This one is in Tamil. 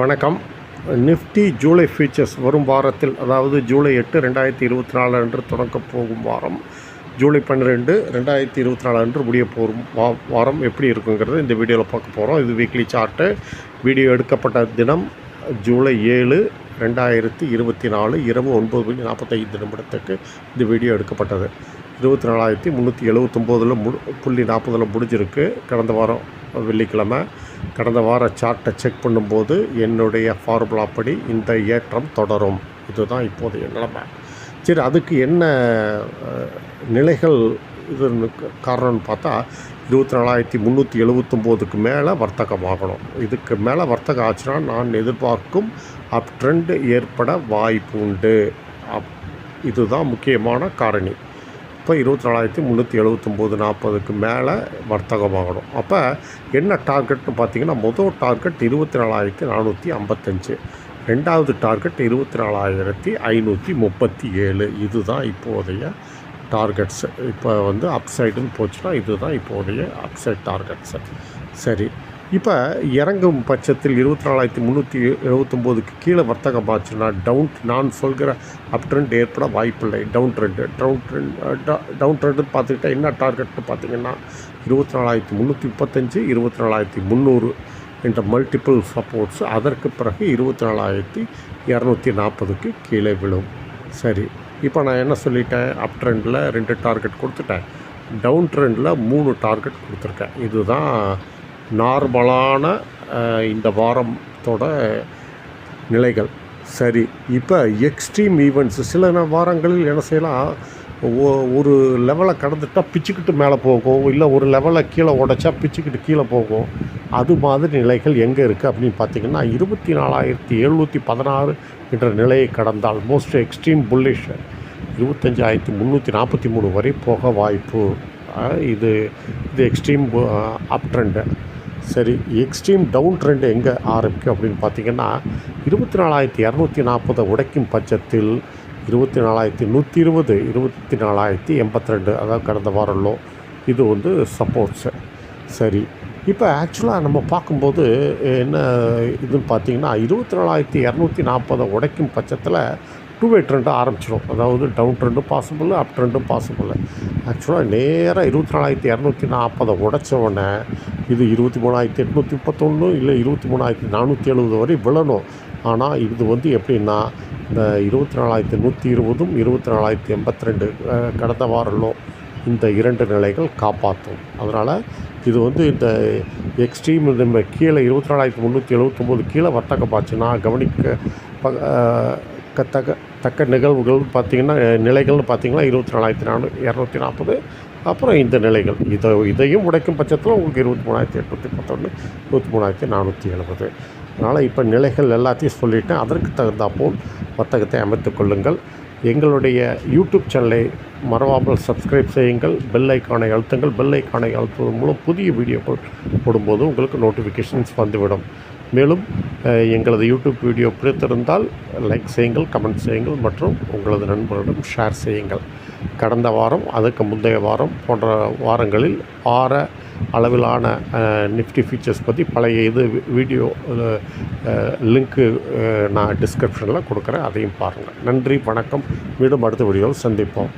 வணக்கம். நிஃப்டி ஜூலை ஃபீச்சர்ஸ் வரும் வாரத்தில் அதாவது ஜூலை எட்டு ரெண்டாயிரத்தி இருபத்தி நாலு அன்று தொடங்கப் போகும் வாரம். ஜூலை பன்னிரெண்டு ரெண்டாயிரத்தி இருபத்தி நாலு அன்று முடிய போகும் வா வாரம் எப்படி இருக்குங்கிறது இந்த வீடியோவில் பார்க்க போகிறோம் இது வீக்லி சார்ட்டு வீடியோ எடுக்கப்பட்ட தினம் ஜூலை ஏழு ரெண்டாயிரத்தி இருபத்தி நாலு இரவு ஒன்பது மணி நாற்பத்தைந்து நிமிடத்துக்கு இந்த வீடியோ எடுக்கப்பட்டது. இருபத்தி நாலாயிரத்தி முந்நூற்றி எழுபத்தொம்போதில் மு புள்ளி நாற்பதில் முடிஞ்சிருக்கு. கடந்த வாரம் வெள்ளிக்கிழமை. கடந்த வார சார்ட்டை செக் பண்ணும்போது என்னுடைய ஃபார்முலா படி இந்த ஏற்றம் தொடரும். இதுதான் இப்போதைய நிலைமை. சரி அதுக்கு என்ன நிலைகள் இது காரணம்னு பார்த்தா இருபத்தி நாலாயிரத்தி முந்நூற்றி எழுபத்தொம்போதுக்கு மேலே வர்த்தகமாகணும் இதுக்கு மேலே வர்த்தகம் ஆச்சுன்னா நான் எதிர்பார்க்கும் அப் ட்ரெண்ட் ஏற்பட வாய்ப்பு உண்டு. அப் இதுதான் முக்கியமான காரணி. இப்போ இருபத்தி நாலாயிரத்தி முந்நூற்றி எழுபத்தொம்போது நாற்பதுக்கு மேலே வர்த்தகமாகணும். அப்போ என்ன டார்கெட்னு பார்த்தீங்கன்னா மொதல் டார்கெட் இருபத்தி நாலாயிரத்தி நானூற்றி ஐம்பத்தஞ்சு ரெண்டாவது டார்கெட் இருபத்தி நாலாயிரத்தி ஐநூற்றி முப்பத்தி ஏழு இதுதான் இப்போதைய டார்கெட்ஸு. இப்போ வந்து அப்சைடுன்னு போச்சுன்னா இதுதான் இப்போதைய அப்சைட் டார்கெட்ஸு. சரி இப்போ இறங்கும் பட்சத்தில் இருபத்தி நாலாயிரத்தி முந்நூற்றி எழுபத்தொம்போதுக்கு கீழே வர்த்தகம் ஆச்சுன்னா டவுன் நான் சொல்கிற அப் ட்ரெண்ட் ஏற்பட வாய்ப்பில்லை. Down trend down trend down ட்ரெண்டுன்னு பார்த்துக்கிட்டா என்ன டார்கெட்னு பார்த்தீங்கன்னா இருபத்தி நாலாயிரத்தி முந்நூற்றி முப்பத்தஞ்சு இருபத்தி நாலாயிரத்தி முந்நூறு என்ற மல்டிபிள் சப்போர்ட்ஸ் அதற்கு பிறகு இருபத்தி நாலாயிரத்தி இரநூத்தி நாற்பதுக்கு கீழே விழும். சரி இப்போ நான் என்ன சொல்லிட்டேன்? அப் ட்ரெண்டில் ரெண்டு டார்கெட் கொடுத்துட்டேன். டவுன் ட்ரெண்டில் மூணு டார்கெட் கொடுத்துருக்கேன். இதுதான் நார்மலான இந்த வாரத்தோட நிலைகள். சரி இப்போ எக்ஸ்ட்ரீம் ஈவெண்ட்ஸு சில வாரங்களில் என்ன செய்யலாம்? ஒ- ஒரு லெவலை கடந்துட்டால் பிச்சுக்கிட்டு மேலே போகும். இல்லை ஒரு லெவலை கீழே உடைச்சா பிச்சுக்கிட்டு கீழே போகும். அது மாதிரி நிலைகள் எங்கே இருக்குது அப்படின்னு பார்த்தீங்கன்னா இருபத்தி நாலாயிரத்தி எழுநூற்றி பதினாறு என்ற நிலையை கடந்தால் மோஸ்ட் எக்ஸ்ட்ரீம் புல்லிஷ் இருபத்தஞ்சாயிரத்தி முந்நூற்றி நாற்பத்தி மூணு வரை போக வாய்ப்பு. இது இது எக்ஸ்ட்ரீம் அப் ட்ரெண்டு சரி எக்ஸ்ட்ரீம் டவுன் ட்ரெண்ட் எங்கே ஆரம்பிக்கும் அப்படின்னு பார்த்தீங்கன்னா இருபத்தி நாலாயிரத்தி இரநூத்தி நாற்பதை உடைக்கும் பட்சத்தில் இருபத்தி நாலாயிரத்தி நூற்றி இருபது இருபத்தி நாலாயிரத்தி எண்பத்தி ரெண்டு அதாவது கடந்த வாரம் இது வந்து சப்போர்ட்ஸு சரி இப்போ ஆக்சுவலாக நம்ம பார்க்கும்போது என்ன இதுன்னு பார்த்தீங்கன்னா இருபத்தி நாலாயிரத்தி இரநூத்தி நாற்பதை உடைக்கும் பட்சத்தில் டூ வே ட்ரெண்டு ஆரம்பிச்சிடும் அதாவது டவுன் ட்ரெண்டும் பாசிபிள் அப் ட்ரெண்டும் பாசிபிள் ஆக்சுவலாக நேராக இருபத்தி நாலாயிரத்தி இரநூத்தி நாற்பதை உடச்ச உடனே இது இருபத்தி மூணாயிரத்தி எட்நூற்றி முப்பத்தொன்று இல்லை இருபத்தி மூணாயிரத்தி நானூற்றி எழுபது வரை விழணும். ஆனால் இது வந்து எப்படின்னா இந்த இருபத்தி நாலாயிரத்தி நூற்றி இருபதும் இருபத்தி நாலாயிரத்தி எண்பத்தி ரெண்டு கடந்த வாரலோ இந்த இரண்டு நிலைகள் காப்பாற்றும். அதனால் இது வந்து இந்த எக்ஸ்ட்ரீம் நம்ம கீழே இருபத்தி நாலாயிரத்தி முந்நூற்றி எழுபத்தொம்போது கீழே வர்த்தகமாச்சுன்னா கவனிக்க ப- அஹ், க- தக்க தக்க நிகழ்வுகள் பார்த்திங்கன்னா நிலைகள்னு பார்த்திங்கன்னா இருபத்தி நாலாயிரத்தி நானூ இரநூத்தி நாற்பது. அப்புறம் இந்த நிலைகள். இதை இதையும் உடைக்கும் பட்சத்தில் உங்களுக்கு இருபத்தி மூணாயிரத்தி எட்நூற்றி பத்தொன்று இருபத்தி மூணாயிரத்தி நானூற்றி எழுபது. அதனால் இப்போ நிலைகள் எல்லாத்தையும் சொல்லிவிட்டேன் அதற்கு தகுந்தாப்போல் வர்த்தகத்தை அமைத்துக்கொள்ளுங்கள் எங்களுடைய யூடியூப் சேனலை மறவாமல் சப்ஸ்கிரைப் செய்யுங்கள் பெல் ஐக்கானை அழுத்துங்கள். பெல் ஐக்கானை அழுத்துவதன் மூலம் புதிய வீடியோக்கள் போடும்போது உங்களுக்கு நோட்டிஃபிகேஷன்ஸ் வந்துவிடும். மேலும் எங்களது யூடியூப் வீடியோ பிடித்திருந்தால் லைக் செய்யுங்கள் கமெண்ட் செய்யுங்கள் மற்றும் உங்களது நண்பர்களிடம் ஷேர் செய்யுங்கள். கடந்த வாரம் அதுக்கு முந்தைய வாரம் போன்ற வாரங்களில் வார அளவிலான நிஃப்டி ஃபீச்சர்ஸ் பற்றி பழைய இது வீடியோ லிங்க்கு நான் டிஸ்கிரிப்ஷனில் கொடுக்குறேன். அதையும் பாருங்கள் நன்றி வணக்கம். மீண்டும் அடுத்த வீடியோவில் சந்திப்போம்.